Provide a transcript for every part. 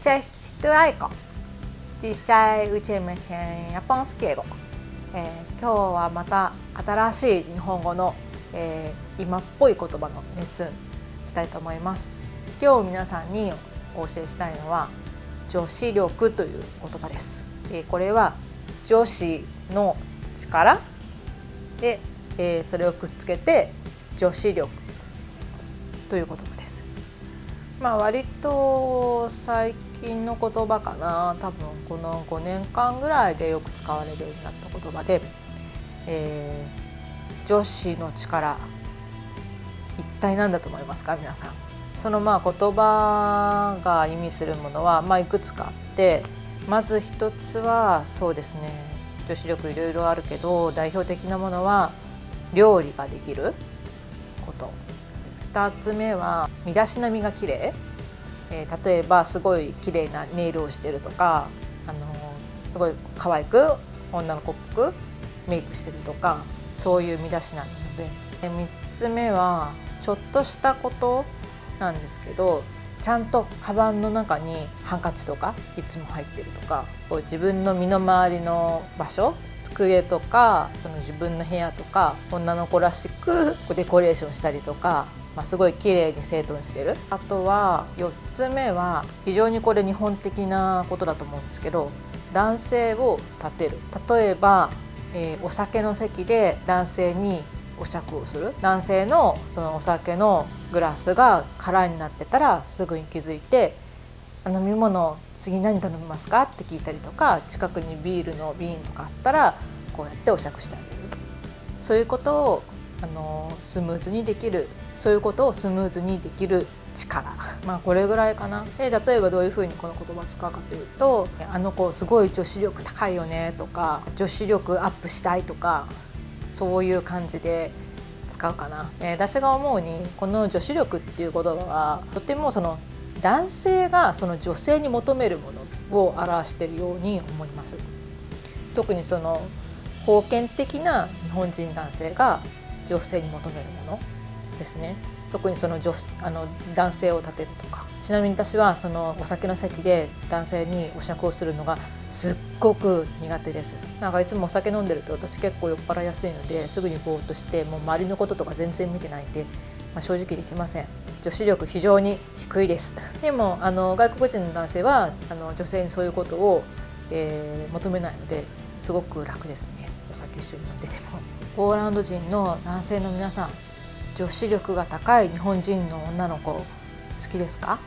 Cześć, tu Aiko. Dzisiaj uczymy się japońskiego. えー、今日はまた新しい日本語の、えー、今っぽい言葉のレッスンしたいと思います今日皆さんにお教えしたいのは女子力という言葉です、えー、これは女子の力で、えー、それをくっつけて女子力という言葉ですまあ割と最近近の言葉かな。多分この5年間ぐらいでよく使われるようになった言葉で、えー、女子の力。一体何だと思いますか？皆さん。そのまあ言葉が意味するものは、まあ、いくつかあってまず一つはそうですね。女子力いろいろあるけど代表的なものは料理ができること。2つ目は身だしなみが綺麗。えー、例えばすごい綺麗なネイルをしてるとか、あのー、すごい可愛く女の子っぽくメイクしてるとかそういう見出しなので。で3つ目はちょっとしたことなんですけどちゃんとカバンの中にハンカチとかいつも入ってるとかこう自分の身の回りの場所机とかその自分の部屋とか女の子らしくデコレーションしたりとかまあ、すごい綺麗に整頓してる。あとは4つ目は非常にこれ日本的なことだと思うんですけど男性を立てる。例えば、えー、お酒の席で男性にお酌をする。男性のそのお酒のグラスが空になってたらすぐに気づいて「飲み物次何頼みますか?」って聞いたりとか近くにビールの瓶とかあったらこうやってお酌してあげる。そういうことをあのスムーズにできるそういうことをスムーズにできる力。まあこれぐらいかな。で例えばどういうふうにこの言葉を使うかというと「あの子すごい女子力高いよね」とか「女子力アップしたい」とかそういう感じで使うかな、えー、私が思うにこの女子力っていう言葉はとてもその男性がその女性に求めるものを表しているように思います。特にその封建的な日本人男性が女性に求めるもの。ですね。特にその女あの男性を立てるとか。ちなみに私はそのお酒の席で男性にお酌をするのがすっごく苦手です。なんかいつもお酒飲んでると私結構酔っ払いやすいのですぐにぼーっとしてもう周りのこととか全然見てないんで、まあ、正直できません。女子力非常に低いです。でもあの外国人の男性はあの女性にそういうことを、えー、求めないのですごく楽ですね。お酒一緒に飲んでても。ポーランド人の男性の皆さん女子力が高い日本人の女の子好きですか？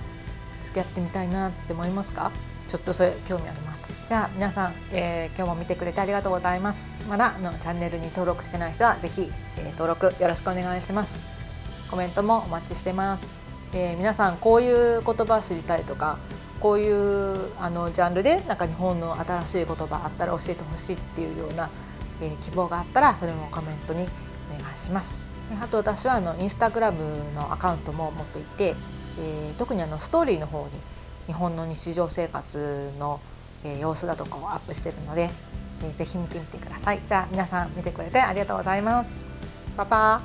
付き合ってみたいなって思いますか？ちょっとそれ興味あります。では皆さん、えー、今日も見てくれてありがとうございます。まだのチャンネルに登録してない人はぜひ、えー、登録よろしくお願いします。コメントもお待ちしてます、えー、皆さんこういう言葉知りたいとかこういうあのジャンルでなんか日本の新しい言葉あったら教えてほしいっていうような、えー、希望があったらそれもコメントにお願いします。あと私はあのインスタグラムのアカウントも持っていて、えー、特にあのストーリーの方に日本の日常生活の、えー、様子だとかをアップしているので、えー、ぜひ見てみてください。じゃあ皆さん見てくれてありがとうございます。パパ